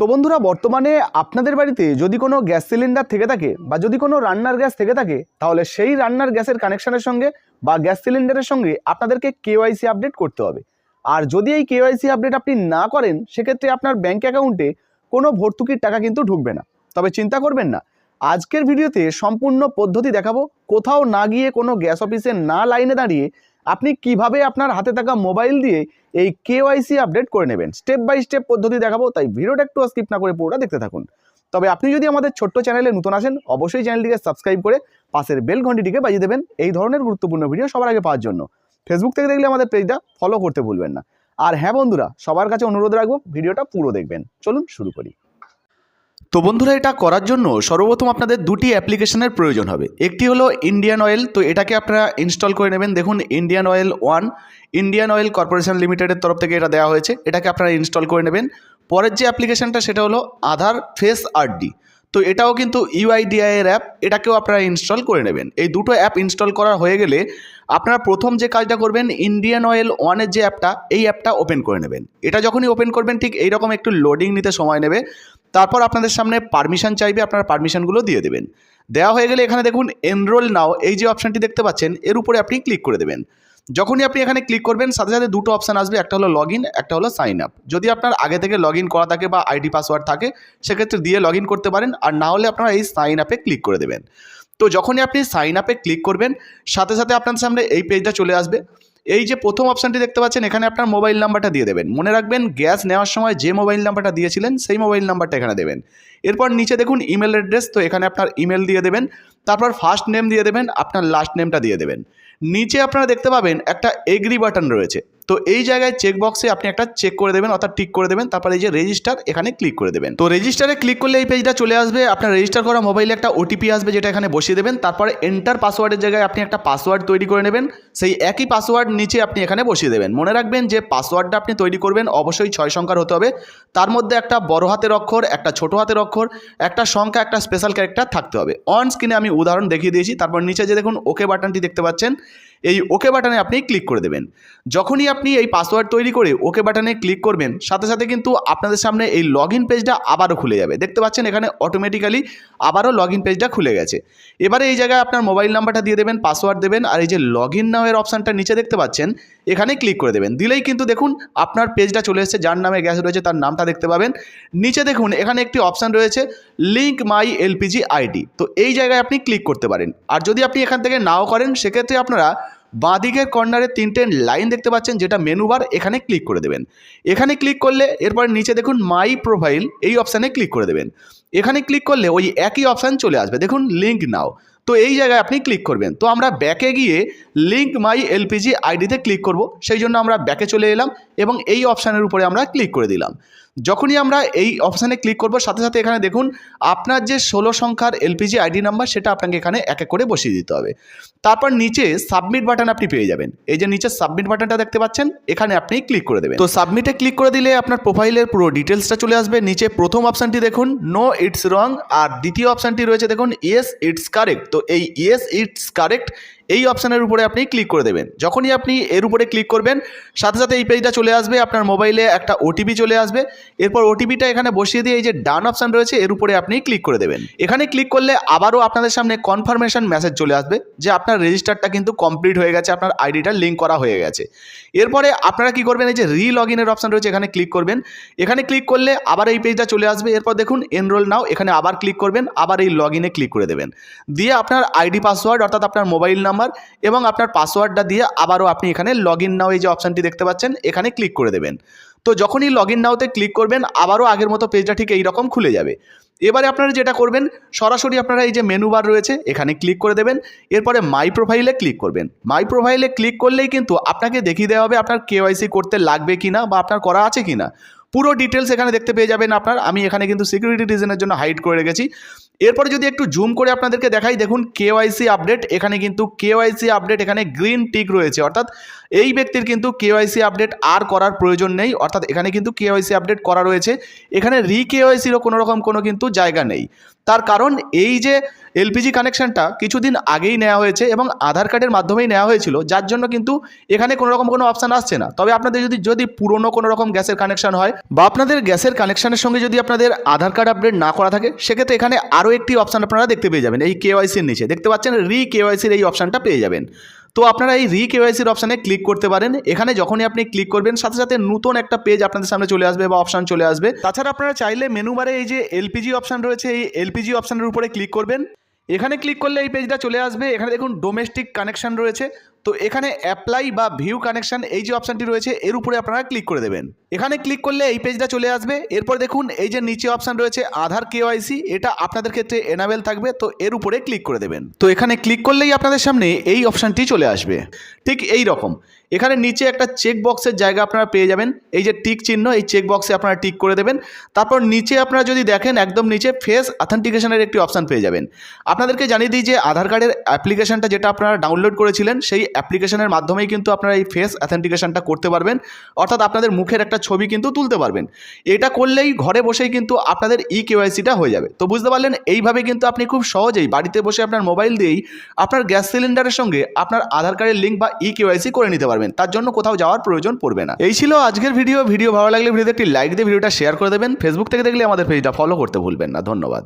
তো বন্ধুরা, বর্তমানে আপনাদের বাড়িতে যদি কোনো গ্যাস সিলিন্ডার থেকে থাকে বা যদি কোনো রান্নার গ্যাস থেকে থাকে, তাহলে সেই রান্নার গ্যাসের কানেকশনের সঙ্গে বা গ্যাস সিলিন্ডারের সঙ্গে আপনাদেরকে কেওয়াইসি আপডেট করতে হবে। আর যদি এই কেওয়াইসি আপডেট আপনি না করেন, সেক্ষেত্রে আপনার ব্যাঙ্ক অ্যাকাউন্টে কোনো ভর্তুকির টাকা কিন্তু ঢুকবে না। তবে চিন্তা করবেন না, আজকের ভিডিওতে সম্পূর্ণ পদ্ধতি দেখাবো। কোথাও না গিয়ে কোনো গ্যাস অফিসে না লাইনে দাঁড়িয়ে আপনি কীভাবে আপনার হাতে থাকা মোবাইল দিয়ে এই কেওয়াইসি আপডেট করে নেবেন? স্টেপ বাই স্টেপ পদ্ধতি দেখাবো, তাই ভিডিওটা একটু স্কিপ না করে পুরোটা দেখতে থাকুন। তবে আপনি যদি আমাদের ছোট্ট চ্যানেলে নতুন আসেন, অবশ্যই চ্যানেলটিকে সাবস্ক্রাইব করে পাশের বেল ঘন্টিটিকে বাজিয়ে দেবেন এই ধরনের গুরুত্বপূর্ণ ভিডিও সবার আগে পাওয়ার জন্য। ফেসবুক থেকে দেখলে আমাদের পেজটা ফলো করতে ভুলবেন না। আর হ্যাঁ বন্ধুরা, সবার কাছে অনুরোধ রাখব, ভিডিওটা পুরো দেখবেন। চলুন শুরু করি। তো বন্ধুরা, এটা করার জন্য সর্বপ্রথম আপনাদের দুটি অ্যাপ্লিকেশনের প্রয়োজন হবে। একটি হলো ইন্ডিয়ান অয়েল তো এটাকে আপনারা ইনস্টল করে নেবেন। দেখুন Indian oil one Indian oil corporation লিমিটেডের তরফ থেকে এটা দেওয়া হয়েছে। এটাকে আপনারা ইনস্টল করে নেবেন। পরের যে অ্যাপ্লিকেশনটা, সেটা হলো আধার ফেস আরডি তো এটাও কিন্তু ইউআইডিআই এর অ্যাপ এটাকেও আপনারা ইনস্টল করে নেবেন। এই দুটো অ্যাপ ইনস্টল করা হয়ে গেলে আপনারা প্রথম যে কাজটা করবেন ইন্ডিয়ান অয়েল ওয়ানের যে অ্যাপটা এই অ্যাপটা ওপেন করে নেবেন। এটা যখনই ওপেন করবেন, ঠিক এইরকম একটু লোডিং নিতে সময় নেবে। তারপর আপনাদের সামনে পারমিশন চাইবে, আপনারা পারমিশনগুলো দিয়ে দেবেন। দেওয়া হয়ে গেলে এখানে দেখুন এনরোল নাও এই যে অপশানটি দেখতে পাচ্ছেন, এর উপরে আপনি ক্লিক করে দেবেন। যখনই আপনি এখানে ক্লিক করবেন, সাথে সাথে দুটো অপশান আসবে, একটা হলো লগ একটা হলো সাইন আপ যদি আপনার আগে থেকে লগ করা থাকে বা আইডি পাসওয়ার্ড থাকে, সেক্ষেত্রে দিয়ে লগ করতে পারেন, আর না হলে আপনারা এই সাইন আপে ক্লিক করে দেবেন। তো যখনই আপনি সাইন আপে ক্লিক করবেন, সাথে সাথে আপনার সামনে এই পেজটা চলে আসবে। এই যে প্রথম অপশানটি দেখতে পাচ্ছেন, এখানে আপনার মোবাইল নাম্বারটা দিয়ে দেবেন। মনে রাখবেন গ্যাস নেওয়ার সময় যে মোবাইল নাম্বারটা দিয়েছিলেন, সেই মোবাইল নাম্বারটা এখানে দেবেন। এরপর নিচে দেখুন ইমেল অ্যাড্রেস তো এখানে আপনার ইমেল দিয়ে দেবেন। তারপর ফার্স্ট নেম দিয়ে দেবেন, আপনার লাস্ট নেমটা দিয়ে দেবেন। নিচে আপনারা দেখতে পাবেন একটা এগ্রি বাটন রয়েছে। তো এই জায়গায় চেক বক্সে আপনি একটা চেক করে দেবেন, অর্থাৎ টিক করে দেবেন, তারপর এই যে রেজিস্টার এখানে ক্লিক করে দেবেন। তো রেজিস্টারে ক্লিক করলে এই পেজটা চলে আসবে, আপনার রেজিস্টার করা মোবাইলে একটা ওটিপি আসবে যেটা এখানে বসিয়ে দেবেন, তারপরে এন্টার পাসওয়ার্ডের জায়গায় আপনি একটা পাসওয়ার্ড তৈরি করে নেবেন, সেই একই পাসওয়ার্ড নিচে আপনি এখানে বসিয়ে দেবেন। মনে রাখবেন যে পাসওয়ার্ডটা আপনি তৈরি করবেন, অবশ্যই ছয় সংখ্যার হতে হবে, তার মধ্যে একটা বড় হাতের অক্ষর, একটা ছোট হাতের অক্ষর, একটা সংখ্যা, একটা স্পেশাল ক্যারেক্টার থাকতে হবে। অন স্ক্রিনে আমি উদাহরণ দেখিয়ে দিয়েছি, তারপর নিচে যে দেখুন ওকে বাটনটি দেখতে পাচ্ছেন এই ওকে বাটনে আপনি ক্লিক করে দেবেন। যখনই আপনি এই পাসওয়ার্ড তৈরি করে ওকে বাটনে ক্লিক করবেন, সাথে সাথে কিন্তু আপনাদের সামনে এই লগ পেজটা আবারও খুলে যাবে। দেখতে পাচ্ছেন এখানে অটোমেটিক্যালি আবারও লগ পেজটা খুলে গেছে। এবারে এই জায়গায় আপনার মোবাইল নাম্বারটা দিয়ে দেবেন পাসওয়ার্ড দেবেন, আর এই যে লগ ইন নাওয়ের অপশানটা নিচে দেখতে পাচ্ছেন এখানে ক্লিক করে দেবেন। দিলেই কিন্তু দেখুন আপনার পেজটা চলে এসেছে, যার নামে গ্যাস রয়েছে তার নামটা দেখতে পাবেন। নিচে দেখুন, এখানে একটি অপশান রয়েছে লিঙ্ক মাই এলপিজি আইডি তো এই জায়গায় আপনি ক্লিক করতে পারেন। আর যদি আপনি এখান থেকে নাও করেন, সেক্ষেত্রে আপনারা বাঁদিকের কর্নারে তিনটে লাইন দেখতে পাচ্ছেন, যেটা মেনু বার এখানে ক্লিক করে দেবেন। এখানে ক্লিক করলে এরপর নিচে দেখুন মাই প্রোফাইল এই অপশানে ক্লিক করে দেবেন। এখানে ক্লিক করলে ওই একই অপশান চলে আসবে। দেখুন লিঙ্ক নাও তো এই জায়গায় আপনি ক্লিক করবেন। তো আমরা ব্যাকে গিয়ে লিঙ্ক মাই এলপিজি আইডিতে ক্লিক করব। সেই জন্য আমরা ব্যাকে চলে এলাম। এবং এই অপশানের উপরে আমরা ক্লিক করে দিলাম। যখনই আমরা এই অপশানে ক্লিক করব, সাথে সাথে এখানে দেখুন, আপনার যে ষোলো সংখ্যার এলপিজি আইডি নাম্বার সেটা আপনাকে এখানে এক এক করে বসিয়ে দিতে হবে। তারপর নিচে সাবমিট বাটন আপনি পেয়ে যাবেন। এই যে নিচে সাবমিট বাটনটা দেখতে পাচ্ছেন, এখানে আপনি ক্লিক করে দেবেন। তো সাবমিটে ক্লিক করে দিলে আপনার প্রোফাইলের পুরো ডিটেলসটা চলে আসবে। নিচে প্রথম অপশানটি দেখুন নো ইটস রং আর দ্বিতীয় অপশানটি রয়েছে দেখুন ইয়েস ইটস কারেক্ট তো এই ইয়েস ইটস কারেক্ট এই অপশানের উপরে আপনি ক্লিক করে দেবেন। যখনই আপনি এর উপরে ক্লিক করবেন, সাথে সাথে এই পেজটা চলে আসবে, আপনার মোবাইলে একটা ওটিপি চলে আসবে। এরপর ওটিপিটা এখানে বসিয়ে দিয়ে এই যে ডান অপশান রয়েছে, এর উপরে আপনি ক্লিক করে দেবেন। এখানে ক্লিক করলে আবারও আপনাদের সামনে কনফার্মেশন মেসেজ চলে আসবে যে আপনার রেজিস্টারটা কিন্তু কমপ্লিট হয়ে গেছে, আপনার আইডিটা লিঙ্ক করা হয়ে গেছে। এরপরে আপনারা কি করবেন, এই যে রি লগ ইনের অপশান রয়েছে, এখানে ক্লিক করবেন। এখানে ক্লিক করলে আবার এই পেজটা চলে আসবে। এরপর দেখুন এনরোল নাও এখানে আবার ক্লিক করবেন, আবার এই লগ ইনে ক্লিক করে দেবেন। দিয়ে আপনার আইডি পাসওয়ার্ড অর্থাৎ আপনার মোবাইল নাম্বার এবং আপনার পাসওয়ার্ডটা দিয়ে আবারও আপনি এখানে লগ ইন নাও এই যে অপশানটি দেখতে পাচ্ছেন, এখানে ক্লিক করে দেবেন। তো যখনই লগ ইন নাওতে ক্লিক করবেন, আবারও আগের মতো পেজটা ঠিক এই রকম খুলে যাবে। এবারে আপনারা যেটা করবেন, সরাসরি আপনারা এই যে মেনু বার রয়েছে, এখানে ক্লিক করে দেবেন। এরপরে মাই প্রোফাইলে ক্লিক করবেন। মাই প্রোফাইলে ক্লিক করলেই কিন্তু আপনাকে দেখিয়ে দেওয়া হবে আপনার কেওয়াইসি করতে লাগবে কি না বা আপনার করা আছে কি না পুরো ডিটেলস এখানে দেখতে পেয়ে যাবেন আপনার। আমি এখানে কিন্তু সিকিউরিটি রিজনের জন্য হাইড করে রেখেছি। এরপরে যদি একটু জুম করে আপনাদেরকে দেখাই, দেখুন কেওয়াইসি আপডেট এখানে কিন্তু কেওয়াইসি আপডেট এখানে গ্রিন টিক রয়েছে। অর্থাৎ এই ব্যক্তির কিন্তু কেওয়াইসি আপডেট আর করার প্রয়োজন নেই, অর্থাৎ এখানে কিন্তু কেওয়াইসি আপডেট করা রয়েছে। এখানে রি কেওয়াইসিরও কোনো রকম কোনো কিন্তু জায়গা নেই। তার কারণ এই যে এলপিজি কানেকশনটা কিছুদিন আগেই নেওয়া হয়েছে এবং আধার কার্ডের মাধ্যমেই নেওয়া হয়েছিল, যার জন্য কিন্তু এখানে কোনো রকম কোনো অপশান আসছে না। তবে আপনাদের যদি যদি পুরনো কোনো রকম গ্যাসের কানেকশন হয় বা আপনাদের গ্যাসের কানেকশনের সঙ্গে যদি আপনাদের আধার কার্ড আপডেট না করা থাকে, সেক্ষেত্রে এখানে আরও একটি অপশান আপনারা দেখতে পেয়ে যাবেন, এই কেওয়াইসির নিচে। দেখতে পাচ্ছেন রি কেওয়াইসির এই অপশানটা পেয়ে যাবেন। তো আপনারা এই রি কেওয়াইসির অপশানে ক্লিক করতে পারেন। এখানে যখনই আপনি ক্লিক করবেন, সাথে সাথে নতুন একটা পেজ আপনাদের সামনে চলে আসবে বা অপশান চলে আসবে। তাছাড়া আপনারা চাইলে মেনু বারে এই যে এলপিজি অপশান রয়েছে, এই এলপিজি অপশানের উপরে ক্লিক করবেন। এখানে ক্লিক করলে এই পেজটা চলে আসবে। এখানে দেখুন ডোমেস্টিক কানেকশন রয়েছে। তো এখানে অ্যাপ্লাই বা ভিউ কানেকশন এই যে অপশানটি রয়েছে, এর উপরে আপনারা ক্লিক করে দেবেন। এখানে ক্লিক করলে এই পেজটা চলে আসবে। এরপর দেখুন, এই যে নিচে অপশান রয়েছে, আধার কেওয়াইসি এটা আপনাদের ক্ষেত্রে এনাবেল থাকবে, তো এর উপরে ক্লিক করে দেবেন। তো এখানে ক্লিক করলেই আপনাদের সামনে এই অপশানটি চলে আসবে। ঠিক এই রকম। এখানে নিচে একটা চেক বক্সের জায়গা আপনারা পেয়ে যাবেন। এই যে টিক চিহ্ন, এই চেক বক্সে আপনারা টিক করে দেবেন। তারপর নিচে আপনারা যদি দেখেন, একদম নিচে ফেস অথেন্টিকেশনের একটি অপশান পেয়ে যাবেন। আপনাদেরকে জানিয়ে দিই যে আধার কার্ডের অ্যাপ্লিকেশনটা যেটা আপনারা ডাউনলোড করেছিলেন, সেই অ্যাপ্লিকেশনের মাধ্যমেই কিন্তু আপনারা এই ফেস অথেন্টিকেশনটা করতে পারবেন। অর্থাৎ আপনাদের মুখের একটা ছবি কিন্তু তুলতে পারবেন। এটা করলেই ঘরে বসেই কিন্তু আপনাদের ই কেওয়াইসিটা হয়ে যাবে। তো বুঝতে পারলেন? এইভাবে কিন্তু আপনি খুব সহজেই বাড়িতে বসে আপনার মোবাইল দিয়েই আপনার গ্যাস সিলিন্ডারের সঙ্গে আপনার আধার কার্ডের লিঙ্ক বা ই কেওয়াইসি করে নিতে পারবেন। তার জন্য কোথাও যাওয়ার প্রয়োজন পড়বে না। এই ছিল আজকের ভিডিও ভিডিও ভালো লাগলে ভিডিওতে একটি লাইক দিয়ে ভিডিওটা শেয়ার করে দেবেন। ফেসবুক থেকে দেখলে আমাদের পেজটা ফলো করতে ভুলবেন না। ধন্যবাদ।